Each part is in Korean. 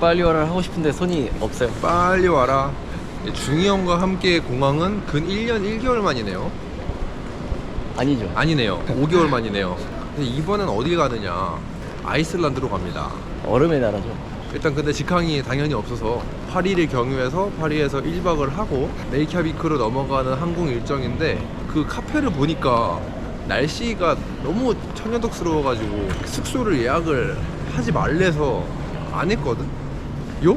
빨리 와라 하고 싶은데 손이 없어요. 빨리 와라. 중이 형과 함께 공항은 근 1년 1개월 만이네요. 아니죠. 아니네요. 5개월 만이네요. 근데 이번엔 어디 가느냐? 아이슬란드로 갑니다. 얼음의 나라죠. 일단 근데 직항이 당연히 없어서 파리를 경유해서 파리에서 1박을 하고 레이캬비크로 넘어가는 항공 일정인데 그 카페를 보니까 날씨가 너무 천연덕스러워가지고 숙소를 예약을 하지 말래서 안 했거든? 요?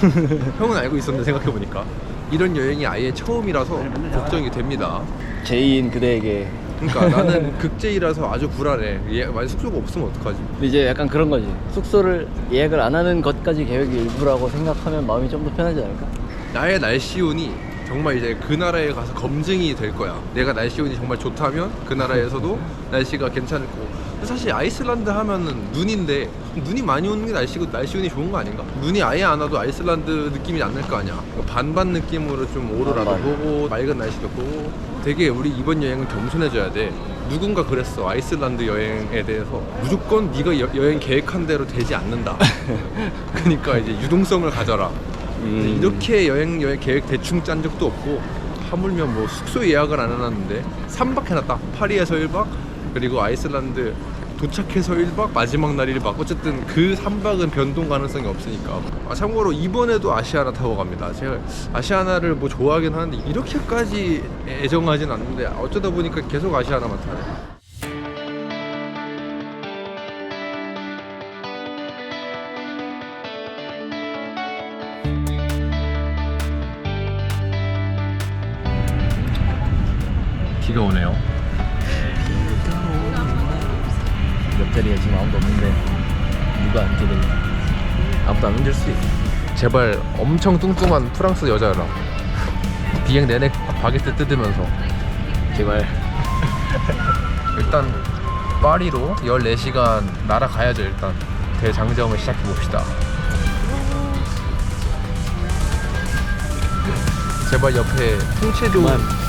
형은 알고 있었는데 생각해보니까 이런 여행이 아예 처음이라서 걱정이 됩니다 제이인 그대에게. 그러니까 나는 극제이라서 아주 불안해 예, 만약 숙소가 없으면 어떡하지 이제 약간 그런 거지. 숙소를 예약을 안 하는 것까지 계획의 일부라고 생각하면 마음이 좀 더 편하지 않을까? 나의 날씨운이 정말 이제 그 나라에 가서 검증이 될 거야. 내가 날씨운이 정말 좋다면 그 나라에서도 날씨가 괜찮을 거고. 사실 아이슬란드 하면은 눈인데 눈이 많이 오는 게 날씨고 날씨 운이 좋은 거 아닌가? 눈이 아예 안 와도 아이슬란드 느낌이 안 날 거 아니야. 반반 느낌으로 좀 오로라도. 보고 맑은 날씨도 보고. 되게 우리 이번 여행은 겸손해져야 돼. 누군가 그랬어 아이슬란드 여행에 대해서 무조건 네가 여, 여행 계획한 대로 되지 않는다. 그러니까 이제 유동성을 가져라. 음. 이렇게 여행 여행 계획 대충 짠 적도 없고 하물며 뭐 숙소 예약을 안 해놨는데 3박 해놨다 파리에서 1박 그리고 아이슬란드 도착해서 1박 마지막 날 1박. 어쨌든 그 3박은 변동 가능성이 없으니까. 아, 참고로 이번에도 아시아나 타고 갑니다. 제가 아시아나를 뭐 좋아하긴 하는데 이렇게까지 애정하진 않는데 어쩌다 보니까 계속 아시아나만 타요. 비가 오네요 자리에 지금 아무도 없는데 누가 될래? 아무도 안 앉을 수 있어. 제발 엄청 뚱뚱한 프랑스 여자라 비행 내내 바게트 뜯으면서 제발. 일단 파리로 14시간 날아가야죠 일단 대장정을 시작해 봅시다 제발 옆에 풍채도 그만.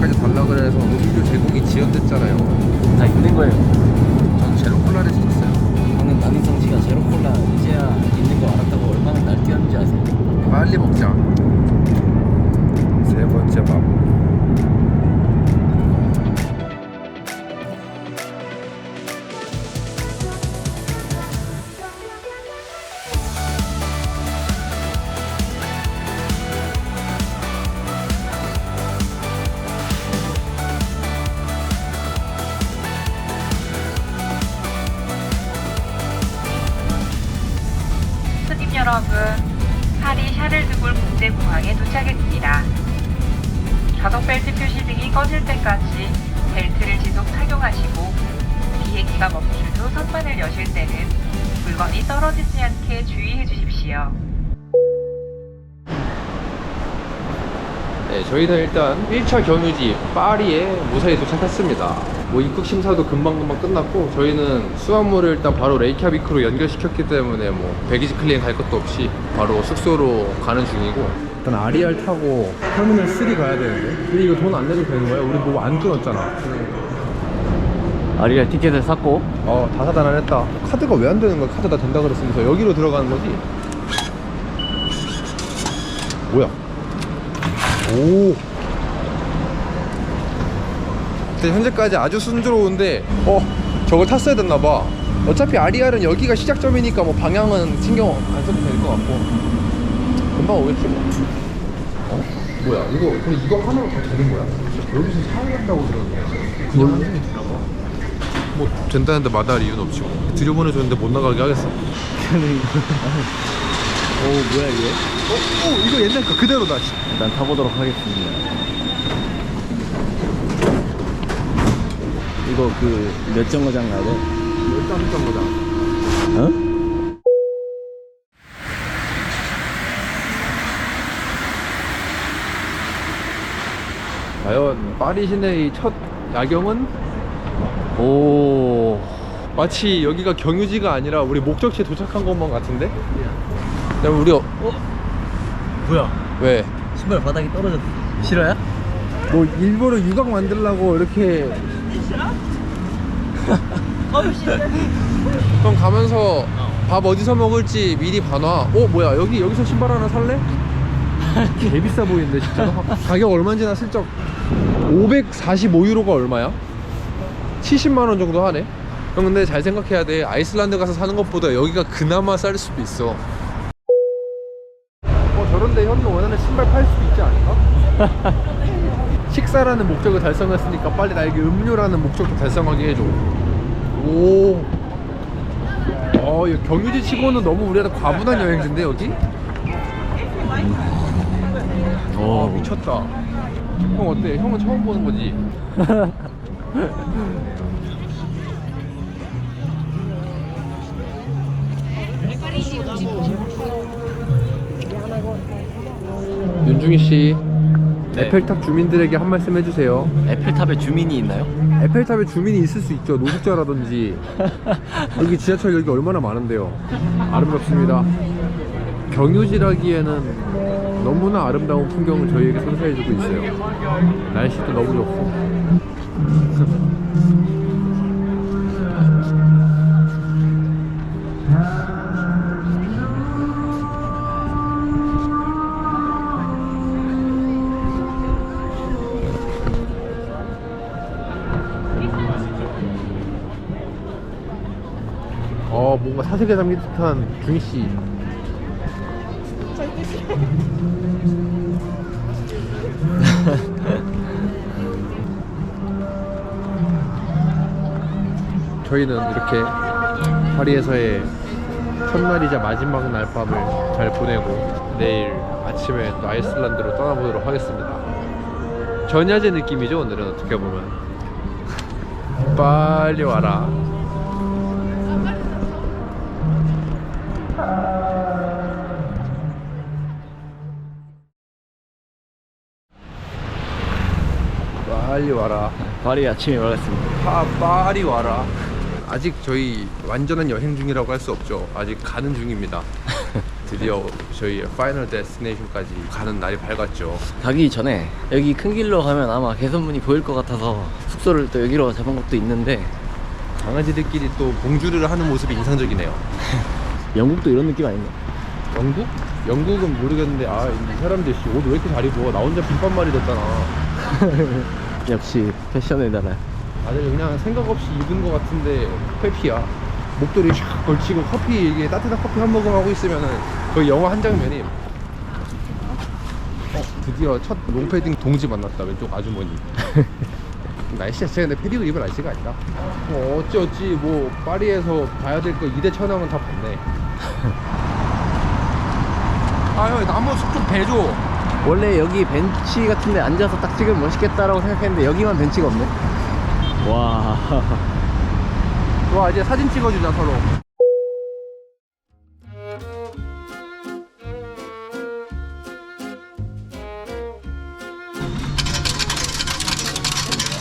얼음까지 달라 그래서 음료 제공이 지연됐잖아요 다 있는 거예요. 전 제로 콜라를 시켰어요 방금 남인성 씨가 제로 콜라 이제야 있는 거 알았다고 얼마나 날뛰었는지 아세요? 빨리 먹자 세 번째 밥 여러분, 파리 샤를드골 국제공항에 도착했습니다. 좌석 벨트 표시 등이 꺼질 때까지 벨트를 지속 착용하시고 비행기가 멈춘 후 선반을 여실 때는 물건이 떨어지지 않게 주의해 주십시오. 네, 저희는 일단 1차 경유지 파리에 무사히 도착했습니다. 뭐 입국 심사도 금방금방 끝났고 저희는 수화물을 일단 바로 레이캬비크로 연결시켰기 때문에 뭐 배기지 클리닝 갈 것도 없이 바로 숙소로 가는 중이고. 일단 RER 타고 터미널 3 가야 되는데. 근데 이거 돈 안 내도 되는 거야? 우리 뭐 안 끊었잖아. 아리아 티켓을 샀고. 어 다사다난했다. 카드가 왜 안 되는 거야? 카드 다 된다 그랬으면서 여기로 들어가는 거지. 뭐야? 오 근데 현재까지 아주 순조로운데 어 저걸 탔어야 됐나 봐. 어차피 아리알은 여기가 시작점이니까 뭐 방향은 신경 안 써도 될 것 같고. 금방 오겠지 뭐. 어? 뭐야 이거 근데 이거 하나로 다 되는 거야? 여기서 사용한다고 들었는데. 그냥 하는 게 되나 봐. 뭐 된다는데 마다할 이유는 없지 뭐. 들여보내줬는데 못 나가게 하겠어. 어, 오 뭐야 이게? 어 이거 옛날 거 그대로다 씨. 일단 타보도록 하겠습니다 이거 그 몇 정거장 가야 돼? 일단 일단 보자 어? 과연 파리 시내의 첫 야경은 오 마치 여기가 경유지가 아니라 우리 목적지에 도착한 것만 같은데? 야 우리 어, 뭐야 왜? 신발 바닥에 떨어졌어 실화야? 뭐 일부러 유곽 만들려고 이렇게 그럼 가면서 밥 어디서 먹을지 미리 봐놔. 어 뭐야 여기 여기서 신발 하나 살래? 개 비싸 보이는데 진짜. 가격 얼마인지 나 슬쩍. 545유로가 얼마야? 70만원 정도 하네. 형 근데 잘 생각해야 돼. 아이슬란드 가서 사는 것보다 여기가 그나마 쌀 수도 있어 어 저런데 형이 원하는 신발 팔 수도 있지 않을까? 식사라는 목적을 달성했으니까 빨리 나에게 음료라는 목적도 달성하게 해줘 오 어, 이 경유지 치고는 너무 우리한테 과분한 여행지인데 여기? 오아 미쳤다 형 어때? 형은 처음 보는 거지? 윤중희 씨 네. 에펠탑 주민들에게 한 말씀 해주세요. 에펠탑에 주민이 있나요? 에펠탑에 주민이 있을 수 있죠. 노숙자라든지. 여기 지하철 여기 얼마나 많은데요. 아름답습니다. 경유지라기에는 너무나 아름다운 풍경을 저희에게 선사해주고 있어요. 날씨도 너무 좋고 사색에 담긴 듯한 중희씨. 저희는 이렇게 파리에서의 첫날이자 마지막 날 밤을 잘 보내고 내일 아침에 또 아이슬란드로 떠나보도록 하겠습니다. 전야제 느낌이죠 오늘은 어떻게 보면. 빨리 와라 빨리 와라. 파리 아침에 일어났습니다. 파 빨리 와라. 아직 저희 완전한 여행 중이라고 할 수 없죠. 아직 가는 중입니다. 드디어 저희 파이널 데스티네이션까지 가는 날이 밝았죠. 가기 전에 여기 큰 길로 가면 아마 개선문이 보일 것 같아서 숙소를 또 여기로 잡은 것도 있는데 강아지들끼리 또 봉주를 하는 모습이 인상적이네요 영국도 이런 느낌 아닌가? 영국? 영국은 모르겠는데 아이 사람들 씨 옷 왜 이렇게 잘 입어? 나 혼자 빈반말이 됐잖아. 역시 패션의 나라. 다들 그냥 생각 없이 입은 것 같은데 회피야. 목도리 쫙 걸치고 커피 이게 따뜻한 커피 한 모금 하고 있으면은 거의 영화 한 장면이. 어 드디어 첫 롱패딩 동지 만났다 왼쪽 아주머니 날씨가 진짜 근데 패딩을 입은 날씨가 아니다 뭐 어찌 어찌 뭐 파리에서 봐야 될 거 이대 천왕은 다 봤네. 아유 나무 숲좀 배줘. 원래 여기 벤치 같은데 앉아서 딱 찍으면 멋있겠다라고 생각했는데 여기만 벤치가 없네? 와. 좋아 이제 사진 찍어주자 서로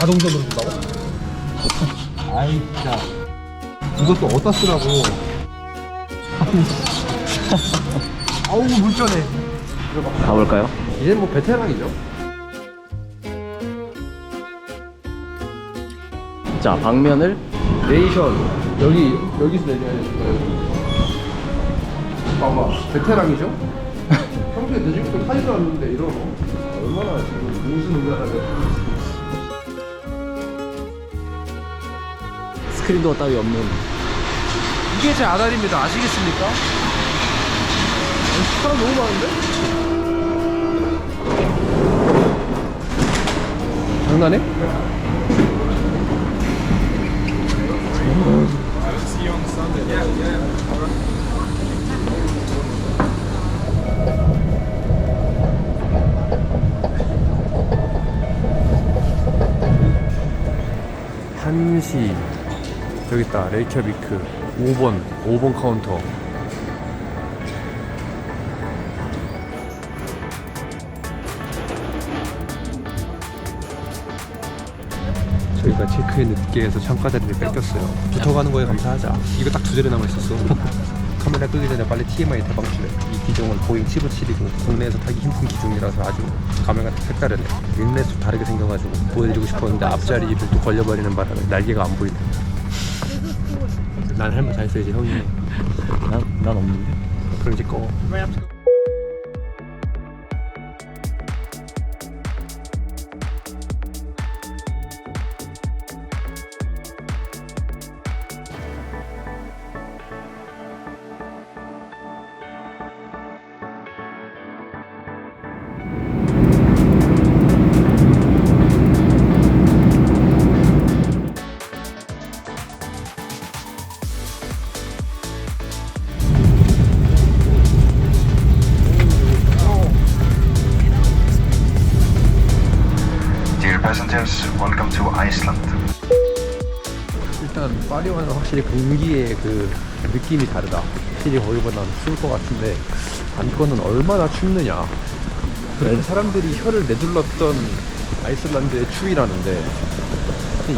자동적으로 준다고? 아이 진짜 이것도 어디다 쓰라고 아우 물전해 가볼까요? 이제 뭐 베테랑이죠 자 방면을 네이션 여기 여기서 내려야 거예요. 봐봐 베테랑이죠? 평소에 대중교 타지도 않는데 거 얼마나 지금 공수능가 스크린도어 따위 없는 이게 제 아달입니다. 아시겠습니까? 어, 사람 너무 많은데? 장난해? 한시 여기 있다. 레이캬비크. 5번 5번 카운터. 저희가 체크인 늦게 해서 창가 자리를 뺏겼어요. 붙어가는 거에 감사하자. 이거 딱 두 자리 남아있었어. 카메라 끄기 전에 빨리 TMI 대방출해. 이 기종은 보잉 757이고 국내에서 타기 힘든 기종이라서 아주 감회가 색다르네. 윙렛도 다르게 생겨가지고 보여드리고 싶었는데 앞자리를 또 걸려버리는 바람에 날개가 안 보이네 난 할말 다 했어 이제 형이. 해. 난, 난 없는데? 그럼 이제 꺼 passengers, welcome to Iceland. 일단 파리 와는 확실히 공기의 그 느낌이 다르다. 확실히 거기보다는 추울 것 같은데 안건은 얼마나 춥느냐. 그래서 사람들이 혀를 내둘렀던 아이슬란드의 추위라는데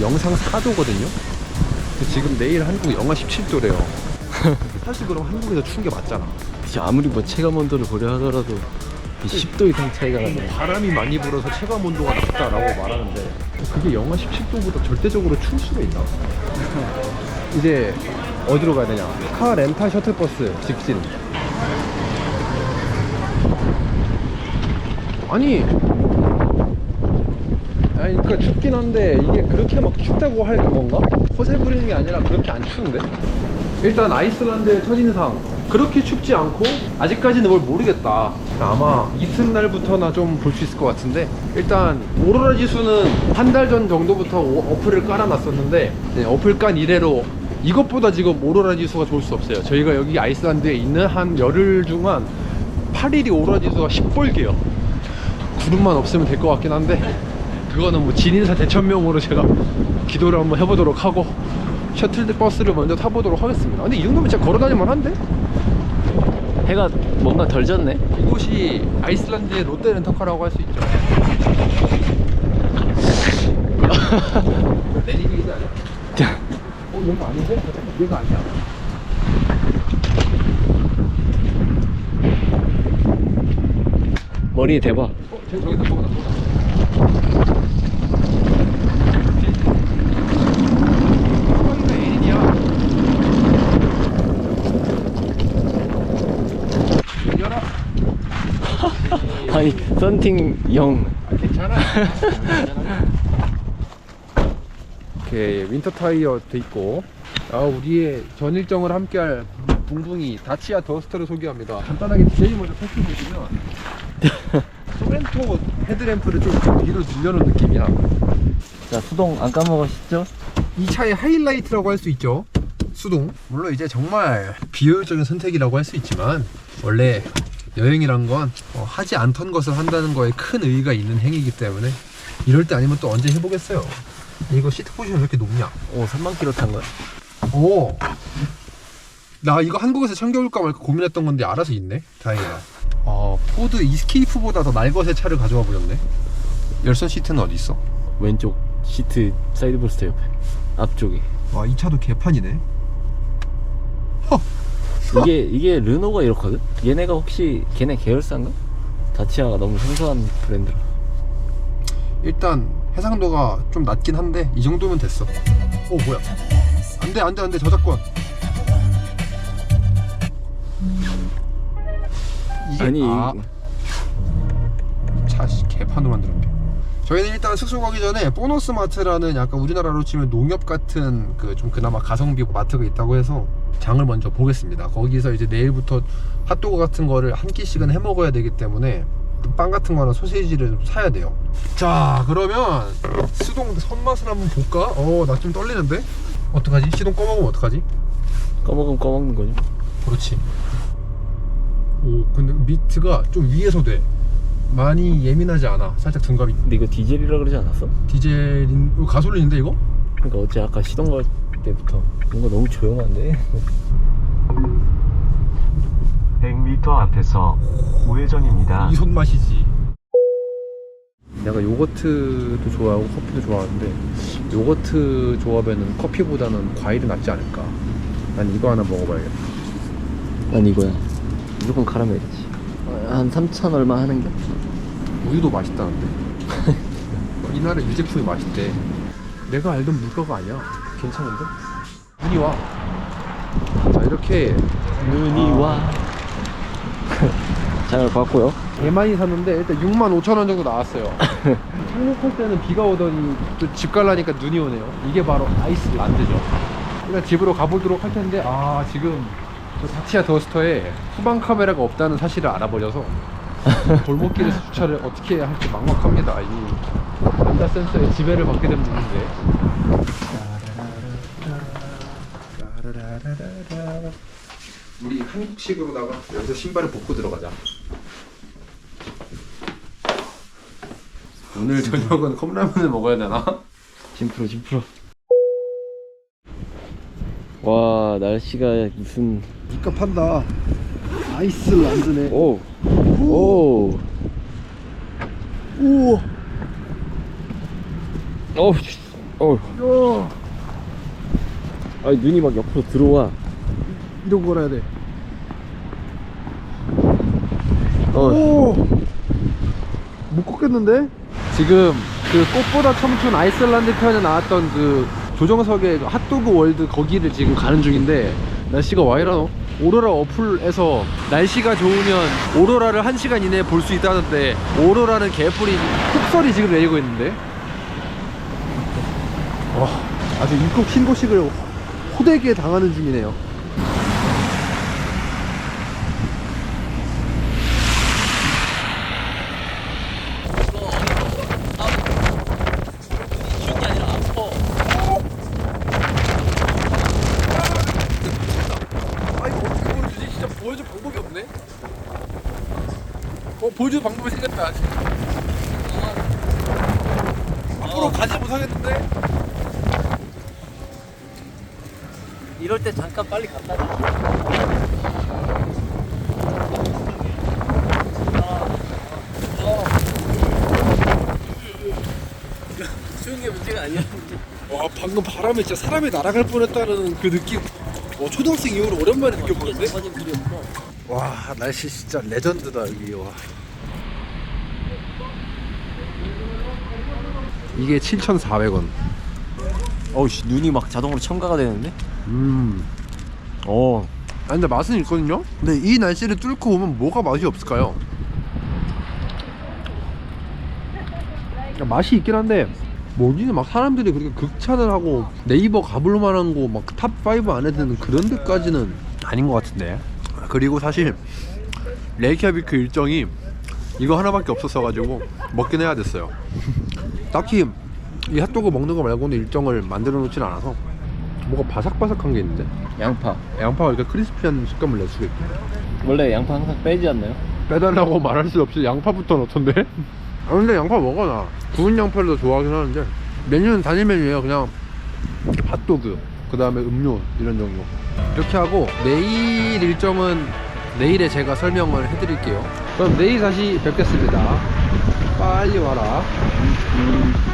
영상 4도거든요. 지금 내일 한국 영하 17도래요. 사실 그럼 한국에서 추운 게 맞잖아. 진짜 아무리 뭐 체감 온도를 고려하더라도 이 10도 이상 차이가 나네 바람이 많이 불어서 체감 온도가 낮다라고 말하는데 그게 영하 17도보다 절대적으로 추울 수가 있나? 이제 어디로 가야 되냐? 카 렌탈 셔틀버스 직진. 아니, 아니 그러니까 춥긴 한데 이게 그렇게 막 춥다고 할 건가? 허세 부리는 게 아니라 그렇게 안 추운데? 일단 아이슬란드의 첫인상 그렇게 춥지 않고 아직까지는 뭘 모르겠다. 아마 이튿날부터나 좀 볼 수 있을 것 같은데 일단 오로라 지수는 한 달 전 정도부터 오- 어플을 깔아놨었는데 네, 어플 깐 이래로 이것보다 지금 오로라 지수가 좋을 수 없어요. 저희가 여기 아이슬란드에 있는 한 열흘 중한 8일이 오로라 지수가 10벌게요. 구름만 없으면 될 것 같긴 한데 그거는 뭐 진인사 대천명으로 제가 기도를 한번 해보도록 하고 셔틀 버스를 먼저 타보도록 하겠습니다. 근데 이 정도면 진짜 걸어다닐만 한데? 해가 뭔가 덜 졌네 이곳이 아이슬란드의 롯데 렌터카라고 할 수 있죠 내리기이지 아니야? 어 얘가 아닌데? 얘가 아니야 머리에 대봐 어? 저기 저기다 저기다 저기다 사방이가 에린이야 열어 아니 썬팅 영 아, 괜찮아. 이렇게 윈터 타이어 돼 있고, 아 우리의 전 일정을 함께할 붕붕이 다치아 더스터를 소개합니다. 간단하게 제일 먼저 살펴보시면 소렌토 헤드램프를 좀 뒤로 늘려놓은 느낌이야. 자 수동 안 까먹으시죠? 이 차의 하이라이트라고 할 수 있죠. 수동. 물론 이제 정말 비효율적인 선택이라고 할 수 있지만 원래 여행이란 건 어, 하지 않던 것을 한다는 거에 큰 의의가 있는 행위이기 때문에 이럴 때 아니면 또 언제 해보겠어요. 이거 시트 포지션 왜 이렇게 높냐? 오 3만 킬로 탄 거야? 오. 나 이거 한국에서 챙겨올까 말까 고민했던 건데 알아서 있네. 다행이다. 어, 포드 이스케이프보다 더 날것의 차를 가져와 보였네. 열선 시트는 어디 있어? 왼쪽 시트 사이드 볼스터 옆에 앞쪽에 와, 이 차도 개판이네. 이게 이게 르노가 이렇거든? 얘네가 혹시 걔네 계열사인가? 다치아가 너무 생소한 브랜드라 일단 해상도가 좀 낮긴 한데 이 정도면 됐어. 오 뭐야? 안돼 안돼 안돼 저작권 이게 아니 아, 차 씨, 개판으로 만들었네 저희는 일단 숙소 가기 전에 보너스 마트라는 약간 우리나라로 치면 농협 같은 그 좀 그나마 가성비 마트가 있다고 해서 장을 먼저 보겠습니다 거기서 이제 내일부터 핫도그 같은 거를 한 끼씩은 해 먹어야 되기 때문에 빵 같은 거나 소세지를 좀 사야 돼요 자 그러면 수동 손맛을 한번 볼까? 어 나 좀 떨리는데? 어떡하지? 시동 꺼먹으면 어떡하지? 꺼먹으면 꺼먹는 거죠 그렇지. 오, 근데 미트가 좀 위에서 돼. 많이 예민하지 않아. 살짝 둔갑이. 근데 이거 디젤이라 그러지 않았어? 디젤인, 이거 가솔린인데 이거? 그러니까 어째 아까 시동 걸 때부터 뭔가 너무 조용한데 100m 앞에서 우회전입니다. 이 손맛이지. 내가 요거트도 좋아하고 커피도 좋아하는데 요거트 조합에는 커피보다는 과일이 낫지 않을까. 난 이거 하나 먹어봐야겠다. 난 이거야 무조건 카라멜이지 한 3천 얼마 하는 게 우유도 맛있다는데. 이 나라 유제품이 맛있대. 내가 알던 물가가 아니야. 괜찮은데? 눈이 와. 자 이렇게 눈이 와 장을 봤고요 개 많이 샀는데 일단 6만 5천 원 정도 나왔어요. 착륙할 때는 비가 오더니 또 집 갈라니까 눈이 오네요. 이게 바로 아이슬란드죠. 일단 집으로 가보도록 할 텐데 아 지금 저 다치아 더스터에 후방 카메라가 없다는 사실을 알아버려서 골목길에서 주차를 어떻게 해야 할지 막막합니다. 이 렌다 센서의 지배를 받게 되면 되는데. 우리 한국식으로다가 여기서 신발을 벗고 들어가자. 오늘 저녁은 컵라면을 먹어야 되나? 짐프로 짐프로 와 날씨가 무슨 물가 판다. 아이슬란드네. 오! 오! 우와. 어우 씨. 어우 야, 아니 눈이 막 옆으로 들어와 이런 걸 해야 돼. 어 오. 못 걷겠는데? 지금 그 꽃보다 청춘 아이슬란드 편에 나왔던 그 조정석의 그 핫도그 월드 거기를 지금 가는 중인데 날씨가 와 이러노? 오로라 어플에서 날씨가 좋으면 오로라를 1시간 이내에 볼 수 있다는데 오로라는 개뿔이 폭설이 지금 내리고 있는데 와 아주 입국 신고식을 호되게 당하는 중이네요. 어 보여줄 방법이 생겼다. 아직. 앞으로 가지 못하겠는데? 이럴 때 잠깐 빨리 가 추운 게 문제가 아니었는데 와 방금 바람에 진짜 사람이 날아갈 뻔했다는 그 느낌. 와 초등학생 이후로 오랜만에 느껴보는데? 와 날씨 진짜 레전드다 여기 와. 이게 7,400원. 어우씨 눈이 막 자동으로 첨가가 되는데? 음. 어 아 근데 맛은 있거든요. 근데 이 날씨를 뚫고 오면 뭐가 맛이 없을까요? 야, 맛이 있긴 한데 뭐지 막 사람들이 그렇게 극찬을 하고 네이버 가볼 만한 거 막 탑 5 안에 드는 그런 데까지는 아닌 것 같은데. 그리고 사실 레이캬비크 일정이 이거 하나밖에 없었어 가지고 먹긴 해야 됐어요. 딱히 이 핫도그 먹는 거 말고는 일정을 만들어 놓진 않아서 뭐가 바삭바삭한 게 있는데? 양파. 양파가 이렇게 크리스피한 식감을 낼 수가 있고 원래 양파 항상 빼지 않나요? 빼달라고 말할 수 없이 양파부터 넣던데? 아 근데 양파 먹어 나. 구운 양파를 더 좋아하긴 하는데. 메뉴는 단일 메뉴예요. 그냥 핫도그 그 다음에 음료 이런 정도. 이렇게 하고 내일 일정은 내일에 제가 설명을 해드릴게요. 그럼 내일 다시 뵙겠습니다. 빨리 와라. 음.